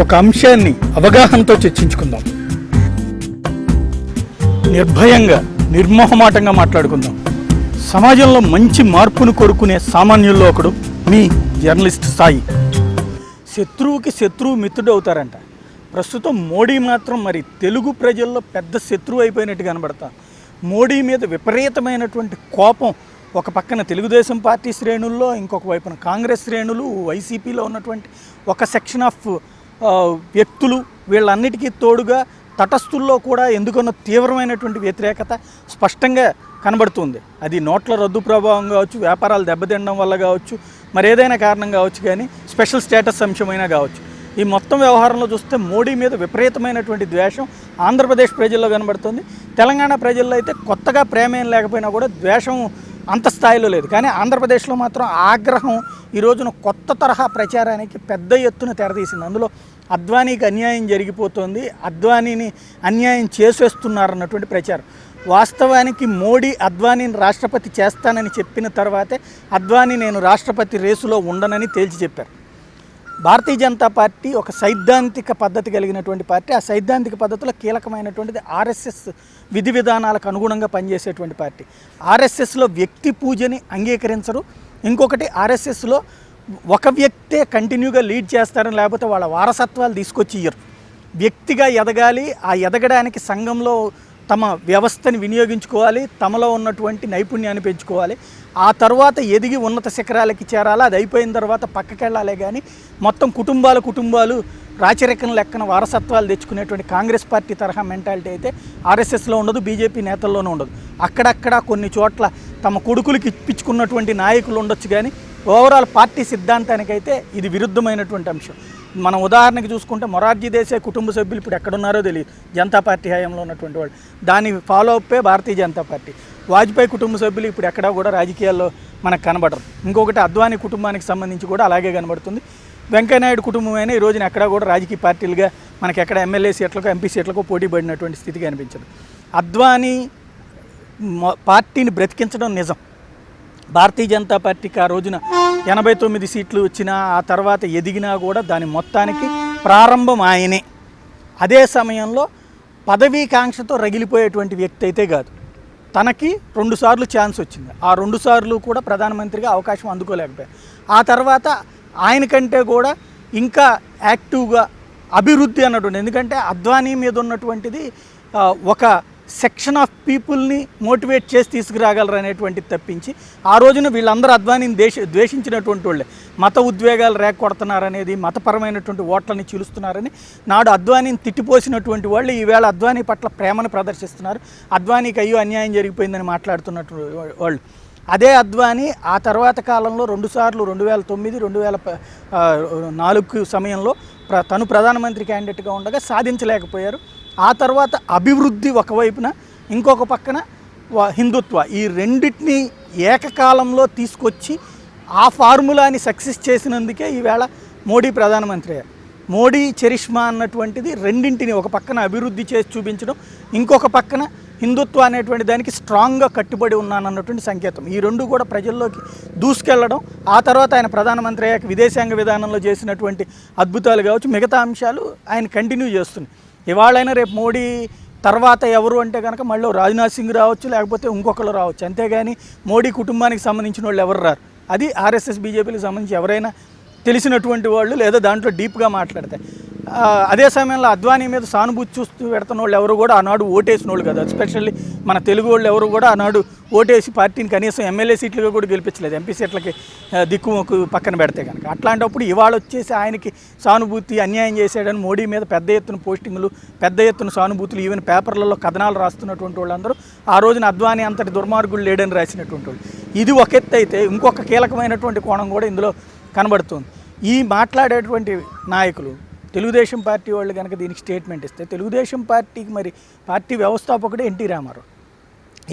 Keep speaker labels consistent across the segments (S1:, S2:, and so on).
S1: ఒక అంశాన్ని అవగాహనతో చర్చించుకుందాం. నిర్భయంగా నిర్మోహమాటంగా మాట్లాడుకుందాం. సమాజంలో మంచి మార్పును కోరుకునే సామాన్యుల్లో ఒకడు మీ జర్నలిస్ట్ సాయి. శత్రువుకి శత్రువు మిత్రుడు అవుతారంట. ప్రస్తుతం మోడీ మాత్రం మరి తెలుగు ప్రజల్లో పెద్ద శత్రువు అయిపోయినట్టు కనబడతా. మోడీ మీద విపరీతమైనటువంటి కోపం ఒక పక్కన తెలుగుదేశం పార్టీ శ్రేణుల్లో ఇంకొక వైపున కాంగ్రెస్ శ్రేణులు వైసీపీలో ఉన్నటువంటి ఒక సెక్షన్ ఆఫ్ వ్యక్తులు వీళ్ళన్నిటికీ తోడుగా తటస్థుల్లో కూడా ఎందుకన్న తీవ్రమైనటువంటి వ్యతిరేకత స్పష్టంగా కనబడుతుంది. అది నోట్ల రద్దు ప్రభావం కావచ్చు వ్యాపారాలు దెబ్బతినడం వల్ల కావచ్చు మరి ఏదైనా కారణం కావచ్చు కానీ స్పెషల్ స్టేటస్ అంశమైనా కావచ్చు. ఈ మొత్తం వ్యవహారంలో చూస్తే మోడీ మీద విపరీతమైనటువంటి ద్వేషం ఆంధ్రప్రదేశ్ ప్రజల్లో కనబడుతుంది. తెలంగాణ ప్రజల్లో అయితే కొత్తగా ప్రేమ ఏం లేకపోయినా కూడా ద్వేషం అంత స్థాయిలో లేదు. కానీ ఆంధ్రప్రదేశ్లో మాత్రం ఆగ్రహం ఈ రోజున కొత్త తరహా ప్రచారానికి పెద్ద ఎత్తున తెరదీసింది అందులో అద్వానీకి అన్యాయం జరిగిపోతుంది అద్వానీని అన్యాయం చేసేస్తున్నారన్నటువంటి ప్రచారం. వాస్తవానికి మోడీ అద్వానీని రాష్ట్రపతి చేస్తానని చెప్పిన తర్వాతే అద్వానీ నేను రాష్ట్రపతి రేసులో ఉండనని తేల్చి చెప్పారు. భారతీయ జనతా పార్టీ ఒక సైద్ధాంతిక పద్ధతి కలిగినటువంటి పార్టీ ఆ సైద్ధాంతిక పద్ధతిలో కీలకమైనటువంటిది ఆర్ఎస్ఎస్ విధి విధానాలకు అనుగుణంగా పనిచేసేటువంటి పార్టీ. ఆర్ఎస్ఎస్లో వ్యక్తి పూజని అంగీకరించరు ఇంకొకటి ఆర్ఎస్ఎస్లో ఒక వ్యక్తే కంటిన్యూగా లీడ్ చేస్తారని లేకపోతే వాళ్ళ వారసత్వాలు తీసుకొచ్చి ఇయ్యరు. వ్యక్తిగా ఎదగాలి ఆ ఎదగడానికి సంఘంలో తమ వ్యవస్థని వినియోగించుకోవాలి తమలో ఉన్నటువంటి నైపుణ్యాన్ని పెంచుకోవాలి. ఆ తర్వాత ఎదిగి ఉన్నత శిఖరాలకి చేరాలి అది అయిపోయిన తర్వాత పక్కకెళ్ళాలే కానీ మొత్తం కుటుంబాల కుటుంబాలు రాచరికం లెక్కన వారసత్వాలు తెచ్చుకునేటువంటి కాంగ్రెస్ పార్టీ తరహా మెంటాలిటీ అయితే ఆర్ఎస్ఎస్లో ఉండదు బీజేపీ నేతల్లోనూ ఉండదు. అక్కడక్కడ కొన్ని చోట్ల తమ కొడుకులకి ఇప్పించుకున్నటువంటి నాయకులు ఉండొచ్చు కానీ ఓవరాల్ పార్టీ సిద్ధాంతానికైతే ఇది విరుద్ధమైనటువంటి అంశం. మనం ఉదాహరణకి చూసుకుంటే మొరార్జీ దేశాయ్ కుటుంబ సభ్యులు ఇప్పుడు ఎక్కడున్నారో తెలియదు. జనతా పార్టీ హయాంలో ఉన్నటువంటి వాళ్ళు. దాని ఫాలో అప్పే భారతీయ జనతా పార్టీ. వాజ్పేయి కుటుంబ సభ్యులు ఇప్పుడు ఎక్కడా కూడా రాజకీయాల్లో మనకు కనబడరు. ఇంకొకటి అద్వానీ కుటుంబానికి సంబంధించి కూడా అలాగే కనబడుతుంది. వెంకయ్యనాయుడు కుటుంబమైనా ఈ రోజున ఎక్కడా కూడా రాజకీయ పార్టీలుగా మనకి ఎక్కడ ఎమ్మెల్యే సీట్లకు ఎంపీ సీట్లకు పోటీ పడినటువంటి స్థితి కనిపించదు. అద్వానీ పార్టీని బ్రతికించడం నిజం. భారతీయ జనతా పార్టీకి ఆ రోజున ఎనభై తొమ్మిది సీట్లు వచ్చినా ఆ తర్వాత ఎదిగినా కూడా దాని మొత్తానికి ప్రారంభం ఆయనే. అదే సమయంలో పదవీకాంక్షతో రగిలిపోయేటువంటి వ్యక్తి అయితే కాదు. తనకి రెండుసార్లు ఛాన్స్ వచ్చింది. ఆ రెండు సార్లు కూడా ప్రధానమంత్రిగా అవకాశం అందుకోలేకపోయారు. ఆ తర్వాత ఆయన కంటే కూడా ఇంకా యాక్టివ్గా అభివృద్ధి అన్నటువంటి ఎందుకంటే అద్వానీ మీద ఉన్నటువంటిది ఒక సెక్షన్ ఆఫ్ పీపుల్ని మోటివేట్ చేసి తీసుకురాగలరు అనేటువంటిది తప్పించి ఆ రోజున వీళ్ళందరూ అద్వానీని దేశ ద్వేషించినటువంటి వాళ్ళే. మత ఉద్వేగాలు రేకొడుతున్నారనేది మతపరమైనటువంటి ఓట్లని చీలుస్తున్నారని నాడు అద్వానీని తిట్టిపోసినటువంటి వాళ్ళు ఈవేళ అద్వానీ పట్ల ప్రేమను ప్రదర్శిస్తున్నారు. అద్వానీకి అయ్యో అన్యాయం జరిగిపోయిందని మాట్లాడుతున్నట్టు వాళ్ళు. అదే అద్వానీ ఆ తర్వాత కాలంలో రెండుసార్లు రెండు వేల తొమ్మిది రెండు వేల నాలుగు సమయంలో ప్ర తను ప్రధానమంత్రి క్యాండిడేట్గా ఉండగా సాధించలేకపోయారు. ఆ తర్వాత అభివృద్ధి ఒకవైపున ఇంకొక పక్కన వ- హిందుత్వ. ఈ రెండింటిని ఏకకాలంలో తీసుకొచ్చి ఆ ఫార్ములాని సక్సెస్ చేసినందుకే ఈవేళ మోడీ ప్రధానమంత్రి అయ్యారు. మోడీ చరిష్మా అన్నటువంటిది రెండింటిని ఒక పక్కన అభివృద్ధి చేసి చూపించడం ఇంకొక పక్కన హిందుత్వ అనేటువంటి దానికి స్ట్రాంగ్గా కట్టుబడి ఉన్నానన్నటువంటి సంకేతం. ఈ రెండు కూడా ప్రజల్లోకి దూసుకెళ్ళడం ఆ తర్వాత ఆయన ప్రధానమంత్రి అయ్యాక విదేశాంగ విధానంలో చేసినటువంటి అద్భుతాలు కావచ్చు మిగతా అంశాలు ఆయన కంటిన్యూ చేస్తున్నాయి. ఇవాళైనా రేపు మోడీ తర్వాత ఎవరు అంటే కనుక మళ్ళీ రాజ్నాథ్ సింగ్ రావచ్చు లేకపోతే ఇంకొకరు రావచ్చు. అంతేగాని మోడీ కుటుంబానికి సంబంధించిన వాళ్ళు ఎవరు రారు. అది ఆర్ఎస్ఎస్ బీజేపీకి సంబంధించి ఎవరైనా తెలిసినటువంటి వాళ్ళు లేదా దాంట్లో డీప్గా మాట్లాడతారు. అదే సమయంలో అద్వానీ మీద సానుభూతి చూస్తూ పెడుతున్న వాళ్ళు ఎవరు కూడా ఆనాడు ఓటేసిన వాళ్ళు కదా. ఎస్పెషల్లీ మన తెలుగు వాళ్ళు ఎవరు కూడా ఆనాడు ఓటేసి పార్టీని కనీసం ఎమ్మెల్యే సీట్లుగా కూడా గెలిపించలేదు. ఎంపీ సీట్లకి దిక్కుమొక్కు పక్కన పెడితే కనుక అట్లాంటప్పుడు ఇవాళ వచ్చేసి ఆయనకి సానుభూతి అన్యాయం చేశాడని మోడీ మీద పెద్ద ఎత్తున పోస్టింగ్లు పెద్ద ఎత్తున సానుభూతులు ఈవెన్ పేపర్లలో కథనాలు రాస్తున్నటువంటి వాళ్ళందరూ ఆ రోజున అద్వానీ అంతటి దుర్మార్గులు లేడని రాసినటువంటి వాళ్ళు. ఇది ఒక ఎత్తు అయితే ఇంకొక కీలకమైనటువంటి కోణం కూడా ఇందులో కనబడుతుంది. ఈ మాట్లాడేటువంటి నాయకులు తెలుగుదేశం పార్టీ వాళ్ళు కనుక దీనికి స్టేట్మెంట్ ఇస్తే తెలుగుదేశం పార్టీకి మరి పార్టీ వ్యవస్థాపకుడు ఎన్టీ రామారావు.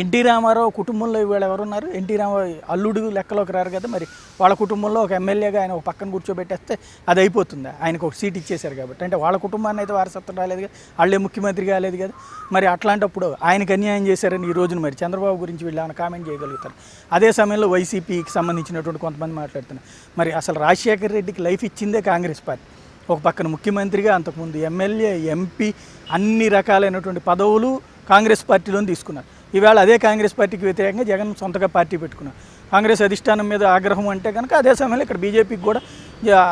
S1: ఎన్టీ రామారావు కుటుంబంలో ఇవాళ ఎవరున్నారు? ఎన్టీ రామారావు అల్లుడు లెక్కలోకి రారు కదా మరి. వాళ్ళ కుటుంబంలో ఒక ఎమ్మెల్యేగా ఆయన ఒక పక్కన కూర్చోబెట్టేస్తే అది అయిపోతుంది. ఆయనకు ఒక సీట్ ఇచ్చేశారు కాబట్టి. అంటే వాళ్ళ కుటుంబాన్ని అయితే వారసత్వం రాలేదు కదా. వాళ్ళే ముఖ్యమంత్రి కాలేదు కదా. మరి అట్లాంటప్పుడు ఆయనకు అన్యాయం చేశారని ఈ రోజున మరి చంద్రబాబు గురించి వీళ్ళు ఏమైనా కామెంట్ చేయగలుగుతారు? అదే సమయంలో వైసీపీకి సంబంధించినటువంటి కొంతమంది మాట్లాడుతున్నారు. మరి అసలు రాజశేఖర్ రెడ్డికి లైఫ్ ఇచ్చిందే కాంగ్రెస్ పార్టీ. ఒక పక్కన ముఖ్యమంత్రిగా అంతకుముందు ఎమ్మెల్యే ఎంపీ అన్ని రకాలైనటువంటి పదవులు కాంగ్రెస్ పార్టీలోని తీసుకున్నారు. ఈవేళ అదే కాంగ్రెస్ పార్టీకి వ్యతిరేకంగా జగన్ సొంతగా పార్టీ పెట్టుకున్నారు. కాంగ్రెస్ అధిష్టానం మీద ఆగ్రహం అంటే కనుక అదే సమయంలో ఇక్కడ బీజేపీకి కూడా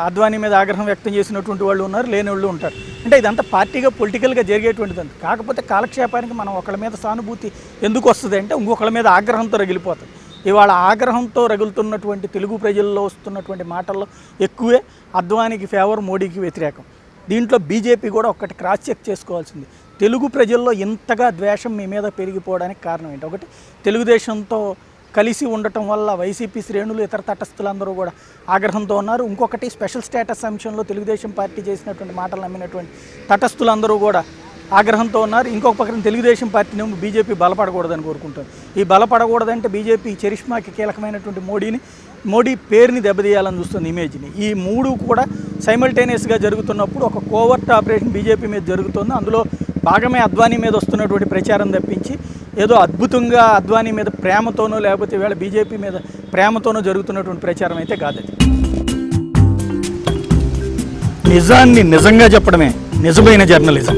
S1: అద్వానీ మీద ఆగ్రహం వ్యక్తం చేసినటువంటి వాళ్ళు ఉన్నారు లేని వాళ్ళు ఉంటారు. అంటే ఇదంతా పార్టీగా పొలిటికల్గా జరిగేటువంటిది కాకపోతే కాలక్షేపానికి మనం ఒకళ్ళ మీద సానుభూతి ఎందుకు వస్తుంది అంటే ఇంకొకళ్ళ మీద ఆగ్రహంతో రగిలిపోతుంది ఇవాళ ఆగ్రహంతో రగులుతున్నటువంటి తెలుగు ప్రజల్లో వస్తున్నటువంటి మాటల్లో ఎక్కువే అద్వానికి ఫేవర్ మోడీకి వ్యతిరేకం. దీంట్లో బీజేపీ కూడా ఒక్కటి క్రాస్ చెక్ చేసుకోవాల్సింది. తెలుగు ప్రజల్లో ఇంతగా ద్వేషం మీ మీద పెరిగిపోవడానికి కారణం ఏంటి? ఒకటి తెలుగుదేశంతో కలిసి ఉండటం వల్ల వైసీపీ శ్రేణులు ఇతర తటస్థులందరూ కూడా ఆగ్రహంతో ఉన్నారు. ఇంకొకటి స్పెషల్ స్టేటస్ అంశంలో తెలుగుదేశం పార్టీ చేసినటువంటి మాటలు నమ్మినటువంటి తటస్థులందరూ కూడా ఆగ్రహంతో ఉన్నారు. ఇంకొక పక్కన తెలుగుదేశం పార్టీనేమో బీజేపీ బలపడకూడదని కోరుకుంటారు. ఈ బలపడకూడదంటే బీజేపీ చరిష్మాకి కీలకమైనటువంటి మోడీని మోడీ పేరుని దెబ్బతీయాలని చూస్తుంది ఇమేజ్ని. ఈ మూడు కూడా సైమల్టేనియస్గా జరుగుతున్నప్పుడు ఒక కోవర్ట్ ఆపరేషన్ బీజేపీ మీద జరుగుతుంది. అందులో భాగమే అద్వానీ మీద వస్తున్నటువంటి ప్రచారం తప్పించి ఏదో అద్భుతంగా అద్వానీ మీద ప్రేమతోనో లేకపోతే వేళ బీజేపీ మీద ప్రేమతోనో జరుగుతున్నటువంటి ప్రచారం అయితే కాదు నిజాన్ని నిజంగా చెప్పడమే నిజమైన జర్నలిజం.